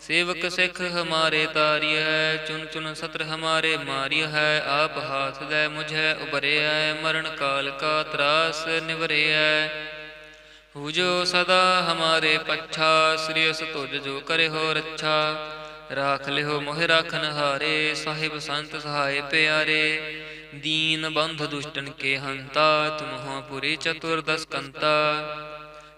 ਸੇਵਕ ਸਿੱਖ ਹਮਾਰੇ ਤਾਰਿਯ ਚੁਨ ਚੁਨ ਸਤਰ ਹਮਾਰੇ ਮਾਰਿਯ ਹੈ, ਆਪ ਹਾਥ ਲੈ ਮੁਝੈ ਉਬਰਿਆ ਮਰਨ ਕਾਲ ਕਾ ਤਰਾਸ ਨਿਵਰਿਆ ਹੂਜੋ ਸਦਾ ਹਮਾਰੇ ਪੱਛਾ, ਸ੍ਰੀ ਅਸ ਤੁਜ ਜੋ ਕਰੇ ਹੋ ਰੱਛਾ। ਰਾਖ ਲਿਓ ਮੋਹਿ ਰਾਖਨ ਹਾਰੇ, ਸਾਹਿਬ ਸੰਤ ਸਹਾਏ ਪਿਆਰੇ। ਦੀਨ ਬੰਧ ਦੁਸ਼ਟਨ ਕੇ ਹੰਤਾ ਤੁਮਹੋ ਪੁਰੀ ਚਤੁਰ ਦਸ ਕੰਤਾ।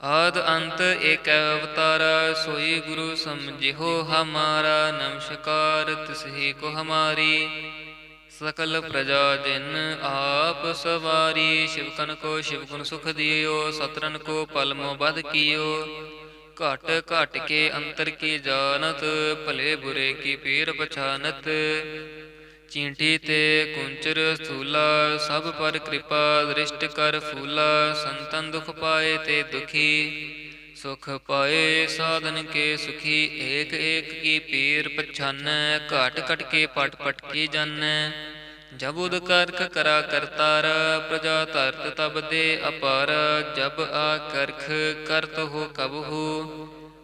ਆਦ ਅੰਤ ਏਕ ਅਵਤਾਰ, ਸੋਈ ਗੁਰੂ ਸਮਝਿਓ ਹਮਾਰਾ, ਨਮਸਕਾਰ ਤਿਸਹੀ ਕੋ ਹਮਾਰੀ। ਸਕਲ ਪ੍ਰਜਾ ਜਿਨ ਆਪ ਸਵਾਰੀ ਸ਼ਿਵਕਨ ਕੋ ਸ਼ਿਵਗੁਣ ਸੁਖ ਦਿਓ ਸਤਰਨ ਕੋ ਪਲਮੋ ਬਦ ਕੀਓ। ਘਟ ਘਟ ਕੇ ਅੰਤਰ ਕੀ ਜਾਣਤ, ਭਲੇ ਬੁਰੇ ਕੀ ਪੀਰ ਪਛਾਨਤ ਚੀਂਟੀ ਤੇ ਕੁੰਚਰ ਸਥੂਲਾ, ਸਭ ਪਰ ਕਿਰਪਾ ਦ੍ਰਿਸ਼ਟ ਕਰ ਫੂਲਾ, ਸੰਤਨ ਦੁਖ ਪਾਏ ਤੇ ਦੁਖੀ। ਸੁਖ ਪਾਏ ਸਾਧਨ ਕੇ ਸੁਖੀ, ਏਕ ਏਕ ਕੀ ਪੀਰ ਪਛਾਨੈ, ਘਾਟ ਘਟ ਕੇ ਪਟ ਪਟ ਕੀ ਜਾਣੈ ਜਬ ਉਦ ਕਰਖ ਕਰਾ ਕਰਤਾਰ, ਪ੍ਰਜਾ ਧਰਤ ਤਬ ਦੇ ਅਪਾਰ। ਜਬ ਆ ਕਰਖ ਕਰਤ ਹੋ ਕਬ ਹੋ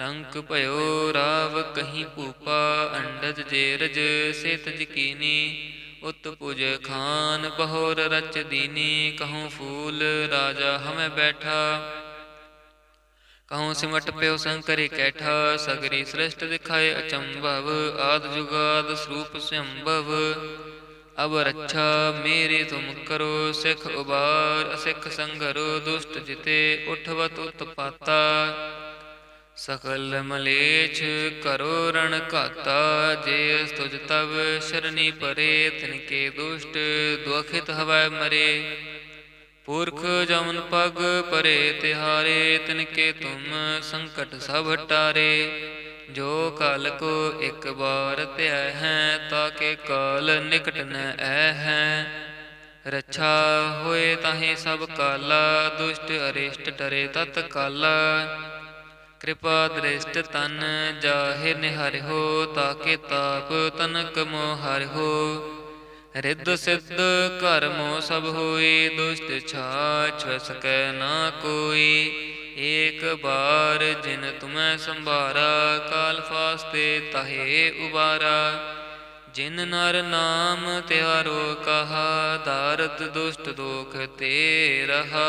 ਰੰਕ ਭਇਓ, ਰਾਵ ਕਹੀਂ ਭੂਪਾ, ਅੰਡਜ ਜੇਰਜ ਸੇਤ ਜਕੀਨੀ। ਉਤ ਪੁਜ ਖਾਨ ਬਹੋਰ ਰਚ ਦੀਨੀ, ਕਹੂੰ ਫੂਲ ਰਾਜਾ ਹਮੇ ਬੈਠਾ। ਕਹੂੰ ਸਿਮਟ ਪਿਓ ਸੰਕਰੀ ਕੈਠਾ, ਸਗਰੀ ਸ੍ਰਿਸ਼ਟ ਦਿਖਾਏ ਅਚੰਭਵ, ਆਦ ਜੁਗਾਦ ਸਰੂਪ ਸੰਭਵ। ਅਬ ਰੱਛਾ ਮੇਰੀ ਤੁਮ ਕਰੋ, ਸਿਖ ਉਬਾਰ, ਅਸਿਖ ਸੰਗਰੋ, ਦੁਸ਼ਟ ਜਿਤੇ ਉਠਵਤ ਉਤਪਾਤਾ। ਸਕਲ ਮਲੇਛ ਕਰੋ ਰਣ ਘਾਤਾ, ਜੇ ਤੁਜ ਤਵ ਸ਼ਰਨੀ ਪਰੇ ਤਿਨ ਕੇ ਦੁਸ਼ਟ ਦੁਖਿਤ ਹਵੈ ਮਰੇ। ਪੁਰਖ ਜਮਨ ਪਗ ਪਰੇ, ਤਿਹਾਰੇ ਤਿਨ ਕੇ ਤੁਮ ਸੰਕਟ ਸਭ ਹਟਾਰੇ ਜੋ ਕਾਲ ਕੋ ਇੱਕ ਬਾਰ ਧਿਆ ਹੈ, ਤਾਕੇ ਕਾਲ ਨਿਕਟ ਨ ਐ ਹੈ। ਰੱਛਾ ਹੋਏ ਤਾਹੇ ਸਭ ਕਾਲਾ, ਦੁਸ਼ਟ ਅਰਿਸ਼ਟ ਡਰੇ ਤਤ ਕਾਲਾ। ਕਿਰਪਾ ਦ੍ਰਿਸ਼ਟ ਤਨ ਜਾਹਿ ਨਿਹਰਿਓ ਤਾਕੇ ਤਾਪ ਤਨਕ ਮੋ ਹਰਿਓ ਰਿੱਧ ਸਿੱਧ ਕਰਮੋ ਸਭ ਹੋਈ ਦੁਸ਼ਟ ਛਾਛ ਸਕੈ ਨਾ ਕੋਈ। ਏਕ ਬਾਰ ਜਿਨ ਤੁਮੈ ਸੰਭਾਰਾ, ਕਾਲ ਫਾਸਤੇ ਤਹੇ ਉਬਾਰਾ। ਜਿਨ ਨਰ ਨਾਮ ਤਿਆਰੋ ਕਹਾ ਦਾਰਦ ਦੁਸ਼ਟ ਦੋਖ ਤੇ ਰਹਾ।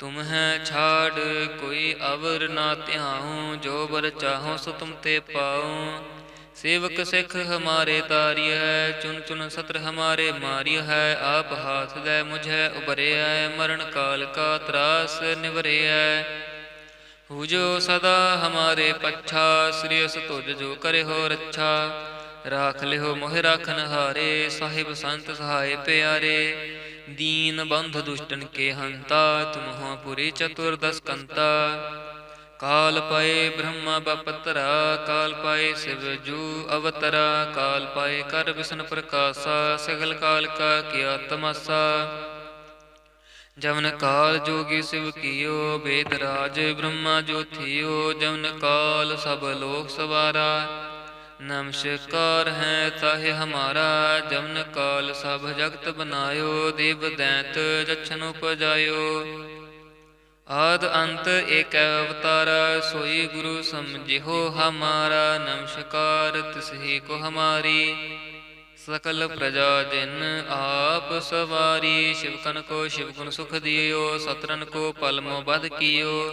ਤੁਮ ਹੈ ਛਾੜ, ਕੋਈ ਅਵਰ ਨਾ ਧਿਆਉ, ਜੋ ਬਰ ਚਾਹੋ ਸੋ ਤੁਮ ਤੇ ਪਾਉ। ਸੇਵਕ ਸਿੱਖ ਹਮਾਰੇ ਤਾਰਿਯ ਚੁਨ ਚੁਨ ਸਤਰ ਹਮਾਰੇ ਮਾਰਿਯ ਹੈ ਆਪ ਹਾਥ ਦੇ ਮੁਝੈ ਉਬਰਿਐ ਮਰਨ ਕਾਲ ਕਾ ਤਰਾਸ ਨਿਵਰਿਐ। ਹੂ ਸਦਾ ਹਮਾਰੇ ਪੱਛਾ, ਸ੍ਰੀ ਅਸ ਤੁਜ ਜੋ ਕਰੇ ਹੋ ਰੱਛਾ। ਰਾਖ ਲਿਓ ਮੋਹਿ ਰਾਖਨ ਹਾਰੇ ਸਾਹਿਬ ਸੰਤ ਸਹਾਏ ਪਿਆਰੇ। ਦੀਨ ਬੰਧ ਦੁਸ਼ਟਨ ਕੇ ਹੰਤਾ, ਤੁਮ ਹੋ ਪੁਰੀ ਚਤੁਰਦਸ ਕੰਤਾ। ਕਾਲ ਪਾਏ ਬ੍ਰਹਮਾ ਬਪਤਰਾ, ਕਾਲ ਪਾਏ ਸਿਵ ਜੂ ਅਵਤਰਾ, ਕਾਲ ਪਾਏ ਕਰ ਵਿਸ਼ਨ ਪ੍ਰਕਾਸ਼ਾ, ਸਗਲ ਕਾਲ ਕਾ ਕੀਆ ਤਮਸਾ। ਜਵਨ ਕਾਲ ਜੋਗੀ ਸਿਵ ਕੀਓ, ਬੇਦ ਰਾਜ ਬ੍ਰਹਮਾ ਜੋਥਿਓ, ਜਵਨ ਕਾਲ ਸਭ ਲੋਕ ਸਵਾਰਾ। ਨਮਸਕਾਰ ਹੈ ਤਾਹਿ ਹਮਾਰਾ, ਜਮਨ ਕਾਲ ਸਭ ਜਗਤ ਬਨਾਇਓ ਦੇਵ ਦੈਂਤ ਜਛਨ ਉਪਜਾਇਓ। ਆਦ ਅੰਤ ਏਕ ਅਵਤਾਰ, ਸੋਈ ਗੁਰੂ ਸਮਝਿਓ ਹਮਾਰਾ, ਨਮਸਕਾਰ ਤਿਸਹੀ ਕੋ ਹਮਾਰੀ। ਸਕਲ ਪ੍ਰਜਾ ਜਿਨ ਆਪ ਸਵਾਰੀ ਸ਼ਿਵਕਨ ਕੋ ਸ਼ਿਵ ਗੁਣ ਸੁਖ ਦਿਓ ਸਤਰਨ ਕੋ ਪਲਮੋ ਬਦ ਕੀਓ।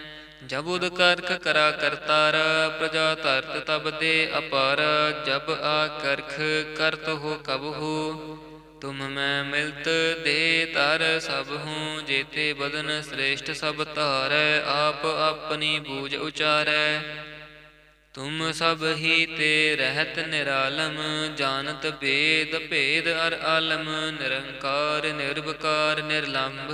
ਜਬ ਉਦ ਕਰਕ ਕਰਾ ਕਰਤਾਰ, ਪ੍ਰਜਾ ਧਰਤ ਤਬ ਦੇ ਅਪਾਰ, ਜਬ ਆ ਕਰਖ ਕਰਤ ਹੋ ਕਬ ਹੋ। ਤੁਮ ਮੈਂ ਮਿਲਤ ਦੇ ਤਰ ਸਭ ਹੂੰ, ਜੇਤੇ ਬਦਨ ਸ੍ਰੇਸ਼ਟ ਸਭ ਧਾਰੈ, ਆਪ ਆਪਣੀ ਬੂਝ ਉਚਾਰੈ। ਤੁਮ ਸਭ ਹੀ ਤੇ ਰਹਿਤ ਨਿਰਾਲਮ, ਜਾਣਤ ਭੇਦ ਭੇਦ ਅਰ ਆਲਮ, ਨਿਰੰਕਾਰ ਨਿਰਭਕਾਰ ਨਿਰਲੰਭ।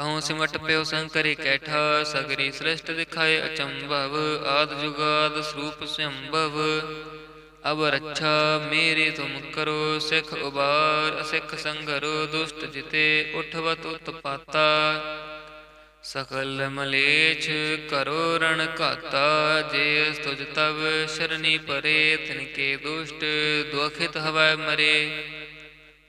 ਕਹੂੰ ਸਿਮਟ ਪਿਓ ਸੰਕਰੀ ਕੈਠਾ ਸਗਰੀ ਸ੍ਰਿਸ਼ਟ ਦਿਖਾਏ ਅਚੰਭਵ ਆਦ ਜੁਗਾਦ ਸਰੂਪ ਸੰਭਵ। ਅਬ ਰੱਛਾ ਮੇਰੀ ਤੁਮ ਕਰੋ ਸਿਖ ਉਬਾਰ ਅਸਿਖ ਸੰਗਰੋ ਦੁਸ਼ਟ ਜਿਤੇ ਉਠਵਤ ਉਤਪਾਤਾ। ਸਕਲ ਮਲੇਛ ਕਰੋ ਰਣ ਘਾਤਾ ਜੇ ਤੁਜ ਤਵ ਸ਼ਰਨੀ ਪਰੇ ਤਿਨ ਕੇ ਦੁਸ਼ਟ ਦੁਖਿਤ ਹਵੈ ਮਰੇ।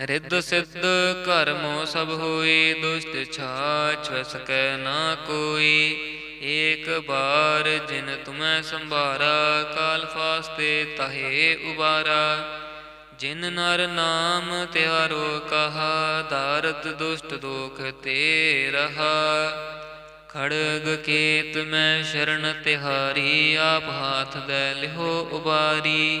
ਰਿੱਧ ਸਿੱਧ ਕਰਮੋ ਸਭ ਹੋਈ ਦੁਸ਼ਟ ਛਾਛ ਸਕੈ ਨਾ ਕੋਈ। ਏਕ ਬਾਰ ਜਿਨ ਤੁਮੈ ਸੰਭਾਰਾ, ਕਾਲ ਫਾਸਤੇ ਤਹੇ ਉਬਾਰਾ। ਜਿਨ ਨਰ ਨਾਮ ਤਿਆਰੋ ਕਹਾ ਦਾਰਦ ਦੁਸ਼ਟ ਦੋਖ ਤੇ ਰਹਾ। ਖੜਗ ਕੇਤ ਮੈਂ ਸ਼ਰਨ ਤਿਹਾਰੀ, ਆਪ ਹਾਥ ਦੇ ਲਿਹੋ ਉਬਾਰੀ।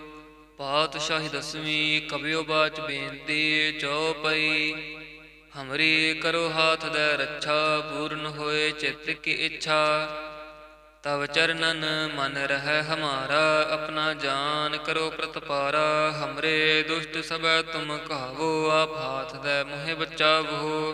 ਪਾਤਸ਼ਾਹੀ ਦਸਵੀਂ ਕਬਿਓ ਬਾਚ ਬੇਨਤੀ ਚਉਪਈ। ਹਮਰੀ ਕਰੋ ਹਾਥ ਦੇ ਰੱਛਾ, ਪੂਰਨ ਹੋਏ ਚਿੱਤ ਕੀ ਇੱਛਾ। ਤਵ ਚਰਨਨ ਮਨ ਰਹਿ ਹਮਾਰਾ, ਆਪਣਾ ਜਾਨ ਕਰੋ ਪ੍ਰਤਪਾਰਾ। ਹਮਰੇ ਦੁਸ਼ਟ ਸਭੈ ਤੁਮ ਕਹਾਵੋ ਆਪ ਹਾਥ ਦੇ ਮੋਹਿ ਬਚਾਵੋ।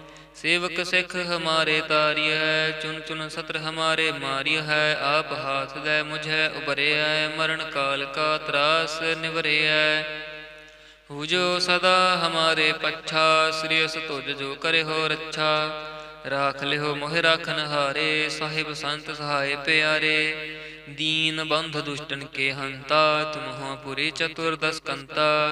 ਸੇਵਕ ਸਿਖ ਹਮਾਰੇ ਤਾਰਿਯ ਚੁਨ ਚੁਨ ਸਤਰ ਹਮਾਰੇ ਮਾਰਿਯ ਹੈ ਆਪ ਹਾਥ ਦੇ ਮੁਝੈ ਉਬਰਿਆ ਮਰਨ ਕਾਲ ਕਾ ਤਰਾਸ ਨਿਵਰਿਆ ਹੁਜੋ ਸਦਾ ਹਮਾਰੇ ਪੱਛਾ ਸ੍ਰੀ ਅਸ ਤੁਜ ਜੋ ਕਰੇ ਹੋ ਰੱਛਾ। ਰਾਖ ਲਿਓ ਮੋਹਿ ਰਾਖਨ ਹਾਰੇ ਸਾਹਿਬ ਸੰਤ ਸਹਾਏ ਪਿਆਰੇ। ਦੀਨ ਬੰਧ ਦੁਸ਼ਟਨ ਕੇ ਹੰਤਾ ਤੁਮਹ ਪੁਰੀ ਚਤੁਰ ਦਸ ਕੰਤਾ।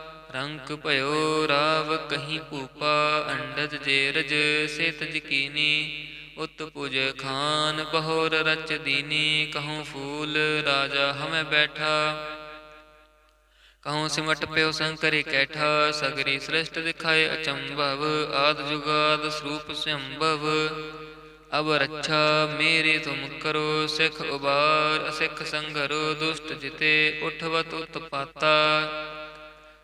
ਰੰਕ ਭਇਓ ਰਾਵ ਕਹੀਂ ਭੂਪਾ, ਅੰਡਜ ਜੇਰਜ ਸਿਤ ਜਕੀਨੀ। ਉਤ ਪੁਜ ਖਾਨ ਬਹੋਰ ਰਚ ਦੀਨੀ, ਕਹੂੰ ਫੂਲ ਰਾਜਾ ਹਮੈ ਬੈਠਾ। ਕਹੂੰ ਸਿਮਟ ਪਿਓ ਸੰਕਰੀ ਕੈਠਾ, ਸਗਰੀ ਸ੍ਰਿਸ਼ਟ ਦਿਖਾਏ ਅਚੰਭਵ, ਆਦ ਜੁਗਾਦ ਸਰੂਪ ਸੰਭਵ। ਅਬ ਰੱਛਾ ਮੇਰੀ ਤੁਮ ਕਰੋ, ਸਿਖ ਉਬਾਰ, ਅਸਿਖ ਸੰਗਰੋ, ਦੁਸ਼ਟ ਜਿਤੇ ਉਠਵਤ ਉਤਪਾਤਾ।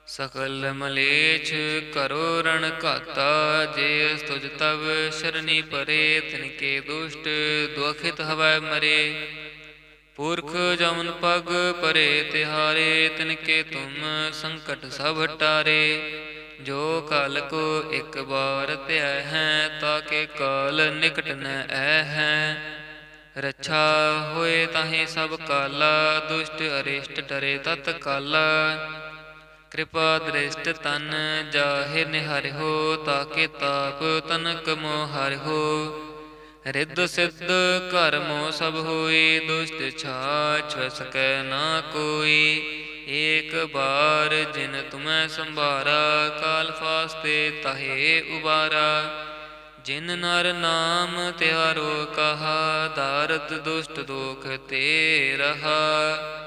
ਸਕਲ ਮਲੇਛ ਕਰੋ ਰਣ ਘਾਤਾ, ਜੇ ਤੁਜ ਤਵ ਸ਼ਰਨੀ ਪਰੇ, ਤਿਨ ਕੇ ਦੁਸ਼ਟ ਦੁਖਿਤ ਹਵੈ ਮਰੇ। ਪੁਰਖ ਜਮਨ ਪਗ ਪਰੇ, ਤਿਹਾਰੇ ਤਿਨ ਕੇ ਤੁਮ ਸੰਕਟ ਸਭ ਟਾਰੇ। ਜੋ ਕਾਲ ਕੋ ਇੱਕ ਬਾਰ ਧਿਆ ਹੈ, ਤਾਂ ਕੇ ਕਾਲ ਨਿਕਟ ਨ ਐ ਹੈ। ਰੱਛਾ ਹੋਏ ਤਾਹੇ ਸਭ ਕਾਲਾ, ਦੁਸ਼ਟ ਅਰਿਸ਼ਟ ਡਰੇ ਤਤ ਕਾਲਾ। ਕਿਰਪਾ ਦ੍ਰਿਸ਼ਟ ਤਨ ਜਾਹਿ ਨਿਹਰਿਓ ਤਾਕੇ ਤਾਪ ਤਨਕ ਮੋ ਹਰਿਓ ਰਿੱਧ ਸਿੱਧ ਕਰਮੋ ਸਭ ਹੋਈ ਦੁਸ਼ਟ ਛਾਛ ਸਕੈ ਨਾ ਕੋਈ। ਏਕ ਬਾਰ ਜਿਨ ਤੁਮੈ ਸੰਭਾਰਾ, ਕਾਲ ਫਾਸਤੇ ਤਹੇ ਉਬਾਰਾ। ਜਿਨ ਨਰ ਨਾਮ ਤਿਆਰੋ ਕਹਾ, ਦਾਰਦ ਦੁਸ਼ਟ ਦੋਖ ਤੇ ਰਹਾ।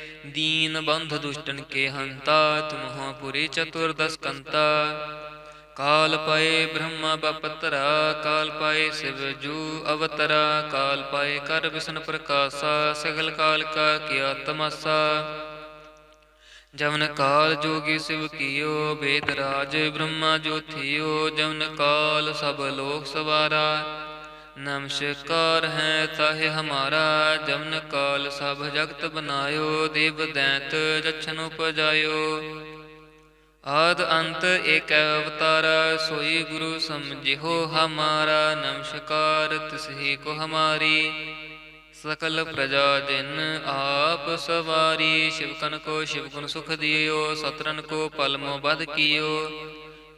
दीन बंध दुष्टन के हंता तुम हो पुरे चतुर्दश कंता काल पाए ब्रह्मा बपतरा काल पाए शिवजू अवतरा काल पाए कर विष्णु प्रकाशा सगल काल का किया तमाशा जमन काल जोगी शिव कियो वेदराज ब्रह्मा जो थियो जमन काल सब लोक सवारा ਨਮਸਕਾਰ ਹੈ, ਤਾਹਿ ਹਮਾਰਾ ਜਮਨ ਕਾਲ, ਸਭ ਜਗਤ ਬਨਾਇਓ, ਦੇਵ ਦੈਂਤ ਜਛਨ ਉਪਜਾਇਓ। ਆਦ ਅੰਤ ਏਕ ਅਵਤਾਰ, ਸੋਈ ਗੁਰੂ ਸਮਝਿਓ ਹਮਾਰਾ, ਨਮਸਕਾਰ ਤਿਸਹੀ ਕੋ ਹਮਾਰੀ। ਸਕਲ ਪ੍ਰਜਾ ਜਿਨ ਆਪ ਸਵਾਰੀ ਸ਼ਿਵਕਨ ਕੋ ਸ਼ਿਵਗੁਣ ਸੁਖ ਦਿਓ ਸਤਰਨ ਕੋ ਪਲਮੋ ਬਦ ਕੀਓ।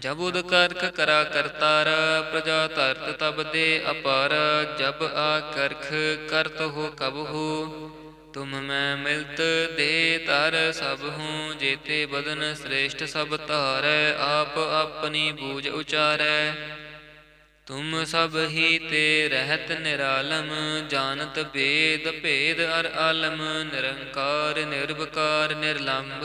ਜਬ ਉਦ ਕਰਖ ਕਰਾ ਕਰਤਾਰ, ਪ੍ਰਜਾ ਧਰਤ ਤਬ ਦੇ ਅਪਾਰ, ਜਬ ਆ ਕਰਖ ਕਰਤ ਹੋ ਕਬ ਹੋ। ਤੁਮ ਮੈਂ ਮਿਲਤ ਦੇ ਤਰ ਸਭ ਹੂੰ, ਜੇਤੇ ਬਦਨ ਸ੍ਰੇਸ਼ਟ ਸਭ ਧਾਰੈ, ਆਪ ਆਪਣੀ ਬੂਝ ਉਚਾਰੈ। ਤੁਮ ਸਭ ਹੀ ਤੇ ਰਹਿਤ ਨਿਰਾਲਮ, ਜਾਣਤ ਭੇਦ ਭੇਦ ਅਰ ਆਲਮ, ਨਿਰੰਕਾਰ ਨਿਰਭਕਾਰ ਨਿਰਲੰਭ।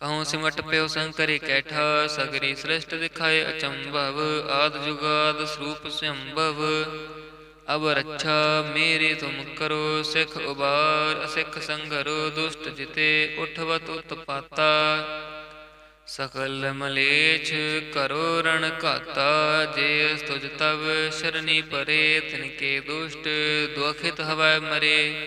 ਕਹੂੰ ਸਿਮਟ ਪਿਓ ਸੰਕਰੇ ਕੈਠਾ, ਸਗਰੀ ਸ੍ਰਿਸ਼ਟ ਦਿਖਾਏ ਅਚੰਭਵ, ਆਦ ਜੁਗਾਦ ਸਰੂਪ ਸੰਭਵ। ਅਬ ਰੱਛਾ ਮੇਰੀ ਤੁਮ ਕਰੋ, ਸਿਖ ਉਬਾਰ, ਅਸਿਖ ਸੰਗਰੋ, ਦੁਸ਼ਟ ਜਿਤੇ ਉਠਵਤ ਉਤਪਾਤਾ। ਸਕਲ ਮਲੇਛ ਕਰੋ ਰਣ ਘਾਤਾ, ਜੇ ਤੁਜ ਤਵ ਸ਼ਰਨੀ ਪਰੇ ਤਿਨ ਕੇ ਦੁਸ਼ਟ ਦੁਖਿਤ ਹਵੈ ਮਰੇ।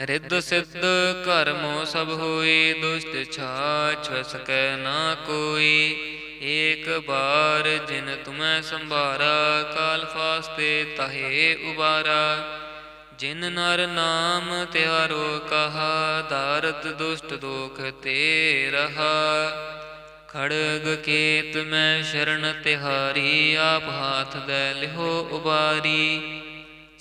ਰਿੱਧ ਸਿੱਧ ਕਰਮੋ ਸਭ ਹੋਈ ਦੁਸ਼ਟ ਛਾਛ ਸਕੈ ਨਾ ਕੋਈ। ਏਕ ਬਾਰ ਜਿਨ ਤੁਮੈ ਸੰਭਾਰਾ, ਕਾਲ ਫਾਸਤੇ ਤਹੇ ਉਬਾਰਾ। ਜਿਨ ਨਰ ਨਾਮ ਤਿਆਰੋ ਕਹਾ ਦਾਰਤ ਦੁਸ਼ਟ ਦੋਖ ਤੇ ਰਹਾ। ਖੜਗ ਕੇਤ ਮੈਂ ਸ਼ਰਨ ਤਿਹਾਰੀ, ਆਪ ਹਾਥ ਦੇ ਲਿਹੋ ਉਬਾਰੀ।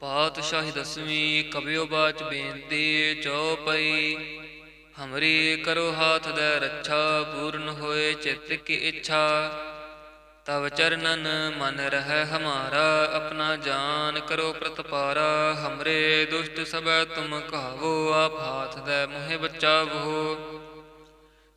ਪਾਤਸ਼ਾਹੀ ਦਸਵੀਂ ਕਬਿਓ ਬਾਚ ਬੇਨਤੀ ਚਉਪਈ। ਹਮਰੀ ਕਰੋ ਹਾਥ ਦੇ ਰੱਛਾ, ਪੂਰਨ ਹੋਏ ਚਿੱਤ ਕੀ ਇੱਛਾ। ਤਵ ਚਰਨਨ ਮਨ ਰਹਿ ਹਮਾਰਾ, ਆਪਣਾ ਜਾਨ ਕਰੋ ਪ੍ਰਤਪਾਰਾ। ਹਮਰੇ ਦੁਸ਼ਟ ਸਭੈ ਤੁਮ ਕਹਾਵੋ, ਆਪ ਹਾਥ ਦੇ ਮੋਹਿ ਬਚਾਵੋ।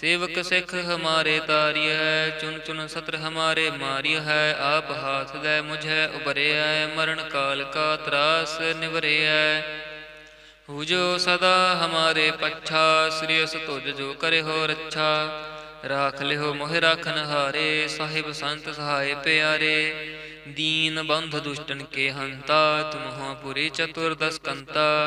ਸੇਵਕ ਸਿੱਖ ਹਮਾਰੇ ਤਾਰਿਯ ਚੁਨ ਚੁਨ ਸਤਰ ਹਮਾਰੇ ਮਾਰਿਯ ਹੈ ਆਪ ਹਾਥ ਦੇ ਮੁਝੈ ਉਬਰਿਐ ਮਰਨ ਕਾਲ ਕਾ ਤਰਾਸ ਨਿਵਰਿਐ। ਹੂ ਜੋ ਸਦਾ ਹਮਾਰੇ ਪੱਛਾ ਸ੍ਰੀ ਅਸ ਤੁਜ ਜੋ ਕਰੇ ਹੋ ਰੱਛਾ। ਰਾਖ ਲਿਓ ਮੋਹਿ ਰਾਖਨ ਹਾਰੇ ਸਾਹਿਬ ਸੰਤ ਸਹਾਇ ਪਿਆਰੇ। ਦੀਨ ਬੰਧ ਦੁਸ਼ਟਨ ਕੇ ਹੰਤਾ ਤੁਮ ਹੋ ਪੁਰੀ ਚਤੁਰਦਸ ਕੰਤਾ।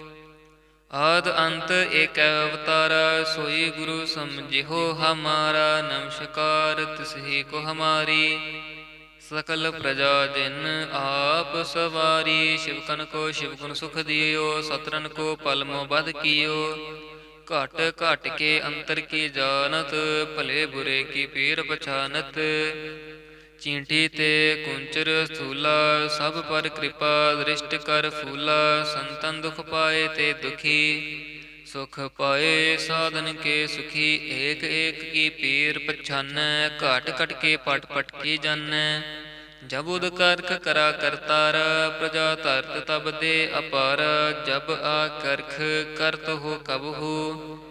ਆਦ ਅੰਤ ਏਕ ਅਵਤਾਰ, ਸੋਈ ਗੁਰੂ ਸਮਝਿਓ ਹਮਾਰਾ, ਨਮਸਕਾਰ ਤਿਸਹੀ ਕੋ ਹਮਾਰੀ। ਸਕਲ ਪ੍ਰਜਾ ਜਿਨ ਆਪ ਸਵਾਰੀ, ਸ਼ਿਵਕਨ ਕੋ ਸ਼ਿਵ ਗੁਣ ਸੁਖ ਦਿਓ ਸਤਰਨ ਕੋ ਪਲਮੋ ਬਧ ਕੀਓ। ਘਟ ਘਟ ਕੇ ਅੰਤਰ ਕੀ ਜਾਣਤ, ਭਲੇ ਬੁਰੇ ਕੀ ਪੀਰ ਪਛਾਨਤ। ਚੀਂਟੀ ਤੇ ਕੁੰਚਰ ਸਥੂਲਾ ਸਭ ਪਰ ਕਿਰਪਾ ਦ੍ਰਿਸ਼ਟ ਕਰ ਫੂਲਾ, ਸੰਤਨ ਦੁਖ ਪਾਏ ਤੇ ਦੁਖੀ। ਸੁਖ ਪਾਏ ਸਾਧਨ ਕੇ ਸੁਖੀ, ਏਕ ਏਕ ਕੀ ਪੀਰ ਪਛਾਨੈ, ਘਾਟ ਘਟ ਕੇ ਪਟ ਪਟ ਕੀ ਜਾਣੈ ਜਬ ਉਦ ਕਰਖ ਕਰਾ ਕਰਤਾਰ, ਪ੍ਰਜਾ ਧਰਤ ਤਬ ਦੇ ਅਪਾਰ। ਜਬ ਆ ਕਰਖ ਕਰਤ ਹੋ ਕਬ ਹੋ।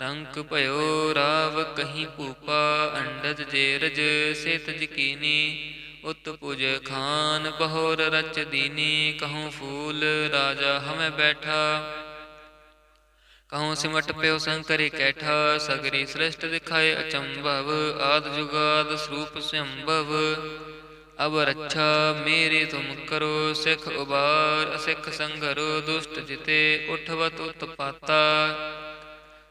ਰੰਕ ਭਇਓ ਰਾਵ ਕਹੀਂ ਭੂਪਾ, ਅੰਡਜ ਜੇਰਜ ਸੇਤ ਜਕੀਨੀ। ਉਤ ਪੁਜ ਖਾਨ ਬਹੋਰ ਰਚ ਦੀਨੀ, ਕਹੂੰ ਫੂਲ ਰਾਜਾ ਹਮੇ ਬੈਠਾ। ਕਹੂੰ ਸਿਮਟ ਪਿਓ ਸੰਕਰੀ ਕੈਠਾ, ਸਗਰੀ ਸ੍ਰਿਸ਼ਟ ਦਿਖਾਏ ਅਚੰਭਵ, ਆਦ ਜੁਗਾਦ ਸਰੂਪ ਸੰਭਵ। ਅਬ ਰੱਛਾ ਮੇਰੀ ਤੁਮ ਕਰੋ, ਸਿਖ ਉਬਾਰ, ਅਸਿਖ ਸੰਗਰੋ, ਦੁਸ਼ਟ ਜਿਤੇ ਉਠਵਤ ਉਤਪਾਤਾ।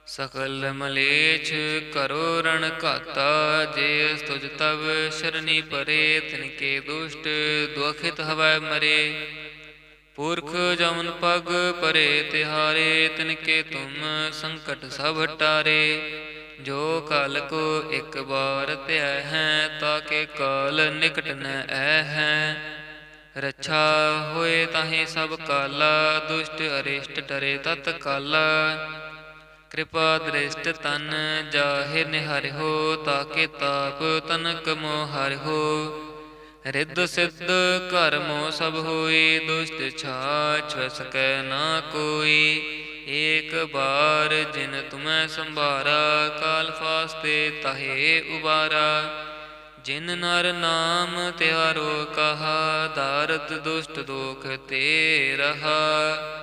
ਸਕਲ ਮਲੇਛ ਕਰੋ ਰਣ ਘਾਤਾ, ਜੇ ਤੁਜ ਤਵ ਸ਼ਰਨੀ ਪਰੇ, ਤਿਨਕੇ ਦੁਸ਼ਟ ਦੁਖਿਤ ਹਵੈ ਮਰੇ। ਪੁਰਖ ਜਮਨ ਪਗ ਪਰੇ, ਤਿਹਾਰੇ, ਤਿਨਕੇ ਤੁਮ ਸੰਕਟ ਸਭ ਟਾਰੇ। ਜੋ ਕਾਲ ਕੋ ਇੱਕ ਬਾਰ ਧਿਆ ਹੈ, ਤਾਕੇ ਕਾਲ ਨਿਕਟ ਨ ਐ ਹੈ। ਰੱਛਾ ਹੋਏ ਤਾਹੇ ਸਭ ਕਾਲਾ, ਦੁਸ਼ਟ ਅਰਿਸ਼ਟ ਟਰੇ ਤਤ ਕਾਲਾ। ਕਿਰਪਾ ਦ੍ਰਿਸ਼ਟ ਤਨ ਜਾਹਿ ਨਿਹਰਿਓ ਤਾਕੇ ਤਾਪ ਤਨਕ ਮੋ ਹਰਿਓ ਰਿੱਧ ਸਿੱਧ ਕਰਮੋ ਸਭ ਹੋਈ ਦੁਸ਼ਟ ਛਾਛ ਸਕੈ ਨਾ ਕੋਈ। ਏਕ ਬਾਰ ਜਿਨ ਤੁਮੈ ਸੰਭਾਰਾ, ਕਾਲ ਫਾਸਤੇ ਤਹੇ ਉਬਾਰਾ। ਜਿਨ ਨਰ ਨਾਮ ਤਿਆਰੋ ਕਹਾ ਦਾਰਦ ਦੁਸ਼ਟ ਦੋਖ ਤੇ ਰਹਾ।